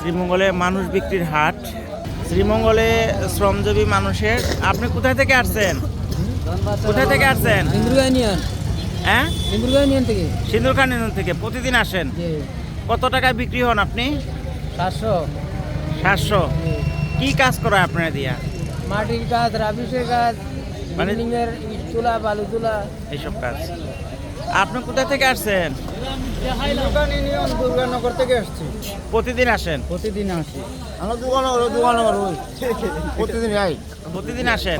শ্রীমঙ্গলে মানুষ বিক্রির হাট। শ্রীমঙ্গলে শ্রমজীবী মানুষের। আপনি কোথায় থেকে আসছেন? কোথায় থেকে আসছেন? হ্যাঁ? থেকে। থেকে। প্রতিদিন আসেন? কত টাকায় বিক্রি হন আপনি? সাতশো। সাতশো। কি কাজ করে আপনারা দিয়া? মাটির কাজ রাবিশের কাজ মানে- তোলা বালু তোলা। এইসব কাজ। আপনি কোথা থেকে আসছেন? দুর্গানগর থেকে আসছি। প্রতিদিন আসেন? প্রতিদিন আসি। আমার দোকান দোকান প্রতিদিন যাই। প্রতিদিন আসেন?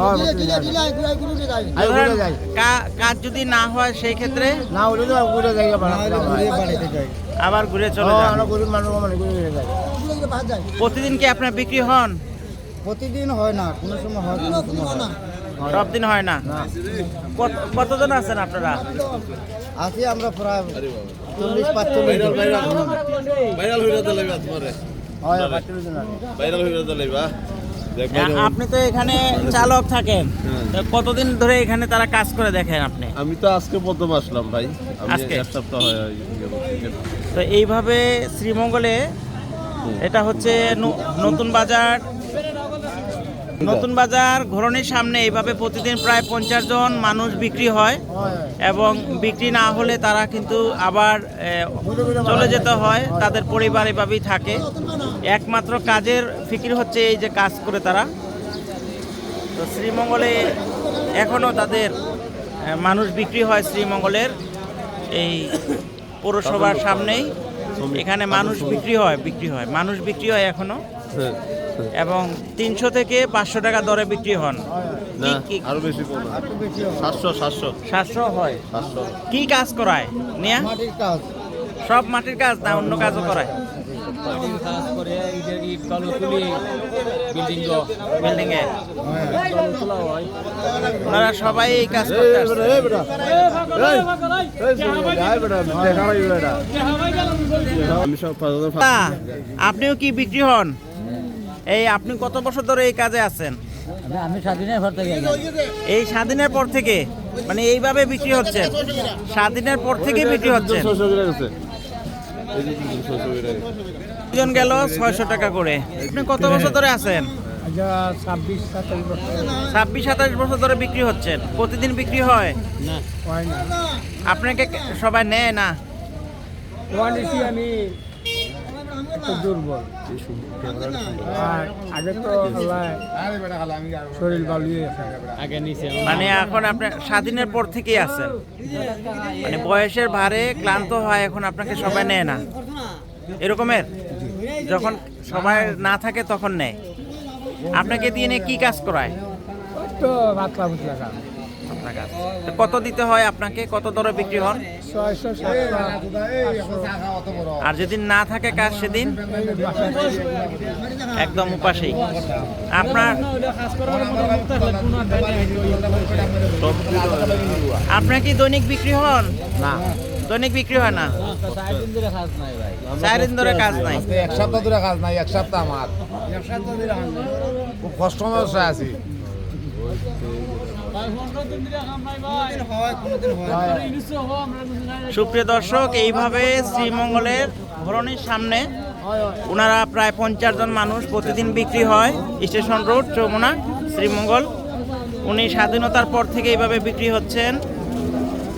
হ্যাঁ কাজ যদি না হয় সেই ক্ষেত্রে? না হলে তো ঘুরে যাই। আবার ঘুরে চলে যান? মানে প্রতিদিন কি আপনার বিক্রি হন? প্রতিদিন হয় না কোনো সময় হয় কোনো সময় হয় না। সব দিন হয় না। না। কত- কতজন আছেন আপনারা? আছি আমরা প্রায় চল্লিশ পাঁচচল্লিশ ভাইরাল হইরা তো লাগবে তোমারে। হয় পাঁচচল্লিশ জন আছে। ভাইরাল হইরা তো লাগবে আপনি তো এখানে চালক থাকেন। হ্যাঁ। কতদিন ধরে এখানে তারা কাজ করে দেখেন আপনি? আমি তো আজকে প্রথম আসলাম ভাই। আজকে? এক সপ্তাহ গেল থেকে। তো এইভাবে শ্রীমঙ্গলে এটা হচ্ছে নতুন বাজার নতুন বাজার, ঘরণের সামনে এইভাবে প্রতিদিন প্রায় পঞ্চাশ জন মানুষ বিক্রি হয় এবং বিক্রি না হলে তারা কিন্তু আবার চলে যেতে হয়, তাদের পরিবার এভাবেই থাকে। একমাত্র কাজের ফিকির হচ্ছে এই যে কাজ করে তারা। তো শ্রীমঙ্গলে এখনও তাদের মানুষ বিক্রি হয় শ্রীমঙ্গলের এই পৌরসভার সামনেই। এখানে মানুষ বিক্রি হয় বিক্রি হয়, মানুষ বিক্রি হয় এখনও হ্যাঁ। এবং তিনশো থেকে পাঁচশো টাকা দরে বিক্রি হন। কি- কি- আরও বেশি সাতশো সাতশো। সাতশো হয়। কি কাজ করায়? নিয়া? সব মাটির কাজ না অন্য কাজও করায়? হয়। ওনারা সবাই এই কাজ করতে আপনিও কি বিক্রি হন? এই আপনি কত বছর ধরে এই কাজে আছেন? আমি- আমি স্বাধীনের ঘর থেকে এই স্বাধীনের পর থেকে? মানে এইভাবে বিক্রি হচ্ছে? স্বাধীনের পর থেকে বিক্রি হচ্ছে? ছশো করে গেছে এই যে তিনজন ছশো করে গেছে। জন গেল ছয়শো টাকা করে। আপনি কত বছর ধরে আছেন? আচ্ছা ছাব্বিশ সাতাশ বছর। ধরে বিক্রি হচ্ছেন প্রতিদিন বিক্রি হয়? আপনাকে সবাই নেয় না? আমি একটু দুর্বল। আর আগে তো শরীর ভালোই আগে নিচে মানে এখন আপনার স্বাধীনের পর থেকেই আছেন। মানে বয়সের ভারে ক্লান্ত হয় এখন আপনাকে সবাই নেয় না। এরকমের? যখন সবাই না থাকে তখন নেয়। আপনাকে দিয়ে নিয়ে কি কাজ করায়? তো তো কত দিতে হয় আপনাকে? কত দরে বিক্রি হন? আর যেদিন না থাকে কাজ সেদিন? একদম উপাসেই। আপনার আপনার কি দৈনিক বিক্রি হন? না। দৈনিক বিক্রি হয় না? চার দিন ধরে কাজ নাই। এক সপ্তাহ ধরে কাজ নাই এক সপ্তাহ আমার। খুব কষ্ট আছি। সুপ্রিয় দর্শক, এইভাবে শ্রীমঙ্গলের ধরনের সামনে ওনারা প্রায় পঞ্চাশ জন মানুষ প্রতিদিন বিক্রি হয় স্টেশন রোড চৌমনা শ্রীমঙ্গল। উনি স্বাধীনতার পর থেকে এইভাবে বিক্রি হচ্ছেন।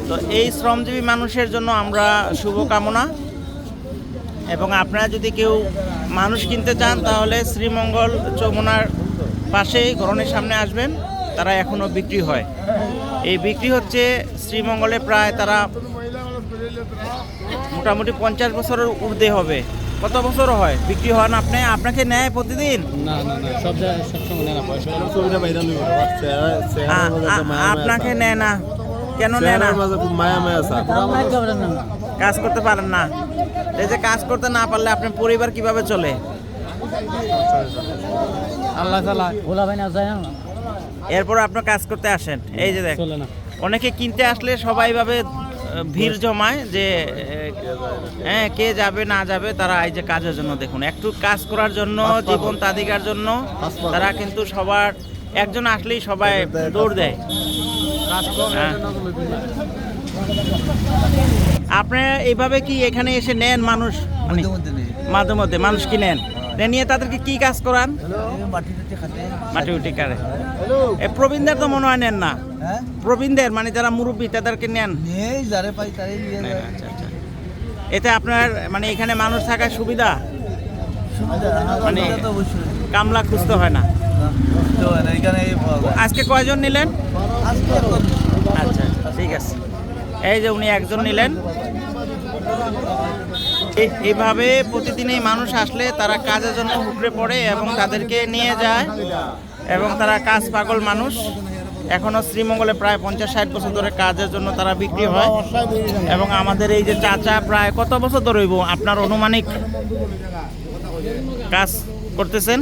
তো এই শ্রমজীবী মানুষের জন্য আমরা শুভকামনা। এবং আপনারা যদি কেউ মানুষ কিনতে চান, তাহলে শ্রীমঙ্গল চৌমনার পাশেই ঘরনের সামনে আসবেন। তারা এখনও বিক্রি হয়। এই বিক্রি হচ্ছে শ্রীমঙ্গলে প্রায় তারা মোটামুটি পঞ্চাশ বছরের ঊর্ধ্বে হবে। কত বছর হয়? বিক্রি হন আপনি? আপনাকে নেয় প্রতিদিন? আপনাকে নেয় না। কেন নেয় না? কাজ করতে পারেন না। এই যে কাজ করতে না পারলে আপনার পরিবার কীভাবে চলে? আল্লাহ তালা ওলা ভাই না যায় না। এরপর আপনার কাজ করতে আসেন। এই যে দেখ অনেকে কিনতে আসলে সবাই ভাবে ভিড় জমায় যে হ্যাঁ কে যাবে না যাবে তারা এই যে কাজের জন্য দেখুন একটু কাজ করার জন্য জীবন তাদিকার জন্য তারা কিন্তু সবার একজন আসলেই সবাই দৌড় দেয়। হ্যাঁ। আপনি এইভাবে কি এখানে এসে নেন মানুষ? মানে মাঝে মধ্যে মানুষ কি নেন? নিয়ে তাদেরকে কি কাজ করান? মাটি উটি কারে। প্রবীণদের তো মনে হয় নেন না। হ্যাঁ? প্রবীণদের মানে যারা মুরব্বী তাদেরকে নেন। যায়। আচ্ছা আচ্ছা এতে আপনার মানে এখানে মানুষ থাকার সুবিধা? মানে- কামলা খুঁজতে হয় না। আজকে কয়জন নিলেন? আচ্ছা আচ্ছা ঠিক আছে। এই যে উনি একজন নিলেন। এইভাবে প্রতিদিনই মানুষ আসলে তারা কাজের জন্য উপরে পড়ে এবং তাদেরকে নিয়ে যায়। এবং তারা কাজ পাগল মানুষ। এখনও শ্রীমঙ্গলে প্রায় পঞ্চাশ ষাট বছর ধরে কাজের জন্য তারা বিক্রি হয়। এবং আমাদের এই যে চাচা প্রায় কত বছর ধরে হইব? আপনার অনুমানিক কাজ করতেছেন?